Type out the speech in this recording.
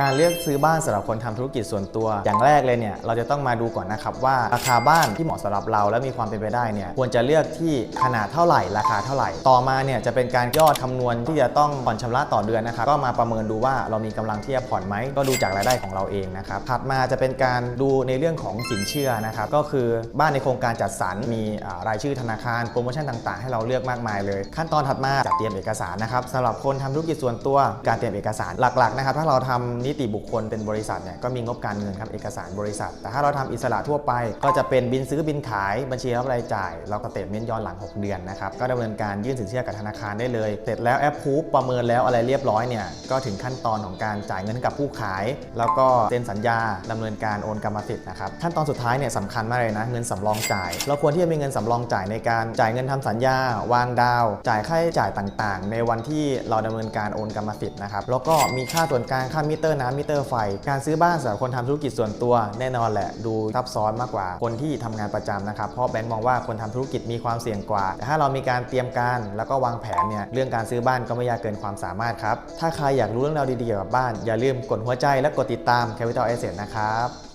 การเลือกซื้อบ้านสำหรับคนทำธุรกิจส่วนตัว อย่างแรกเลยเนี่ยเราจะต้องมาดูก่อนนะครับว่าราคาบ้านที่เหมาะสำหรับเราและมีความเป็นไปได้เนี่ยควรจะเลือกที่ขนาดเท่าไหร่ราคาเท่าไหร่ ต่อมาเนี่ยจะเป็นการยอดคำนวณที่จะต้องผ่อนชำระต่อเดือนนะครับก็มาประเมินดูว่าเรามีกำลังที่จะผ่อนไหมก็ดูจากรายได้ของเราเองนะครับถัดมาจะเป็นการดูในเรื่องของสินเชื่อนะครับก็คือบ้านในโครงการจัดสรรมีรายชื่อธนาคารโปรโมชั่นต่างๆ ให้เราเลือกมากมายเลย ขั้นตอนถัดมาจัดเตรียมเอกสารนะครับสำหรับคนทำธุรกิจส่วนตัวการเตรียมเอกสารหลักๆนะครับถ้าเราทำนิติบุคคลเป็นบริษัทเนี่ยก็มีงบการเงินครับเอกสารบริษัท แต่ถ้าเราทำอิสระทั่วไป ก็จะเป็นบินซื้อบินขายบัญชีรับรายจ่าย เราก็เตเมนย้อนหลัง 6 เดือนนะครับก็ดำเนินการยื่นสินเชื่อกับธนาคารได้เลย เสร็จแล้วแอปพูประเมินแล้วอะไรเรียบร้อยเนี่ยก็ถึงขั้นตอนของการจ่ายเงินกับผู้ขาย แล้วก็เซ็นสัญญาดำเนินการโอนกรรมสิทธิ์นะครับขั้นตอนสุดท้ายเนี่ยสำคัญมากเลยนะเงินสำรองจ่าย เราควรที่จะมีเงินสำรองจ่ายในการจ่ายเงินทำสัญญา วางดาว จ่ายค่าใช้จ่ายต่างๆ ในวันที่เราดำเนินการโอนกรรมสิทธิ์นะครับแล้วก็มีค่าส่วนกลางค่ามิเตอร์น้ำมิเตอร์ไฟ การซื้อบ้านสำหรับคนทำธุรกิจส่วนตัวแน่นอนแหละ ดูซับซ้อนมากกว่าคนที่ทำงานประจำนะครับเพราะแบงค์มองว่าคนทำธุรกิจมีความเสี่ยงกว่า แต่ถ้าเรามีการเตรียมการแล้วก็วางแผนเนี่ยเรื่องการซื้อบ้านก็ไม่ยากเกินความสามารถครับถ้าใครอยากรู้เรื่องราวดีๆเกี่ยวกับบ้านอย่าลืมกดหัวใจและกดติดตาม Capital Asset นะครับ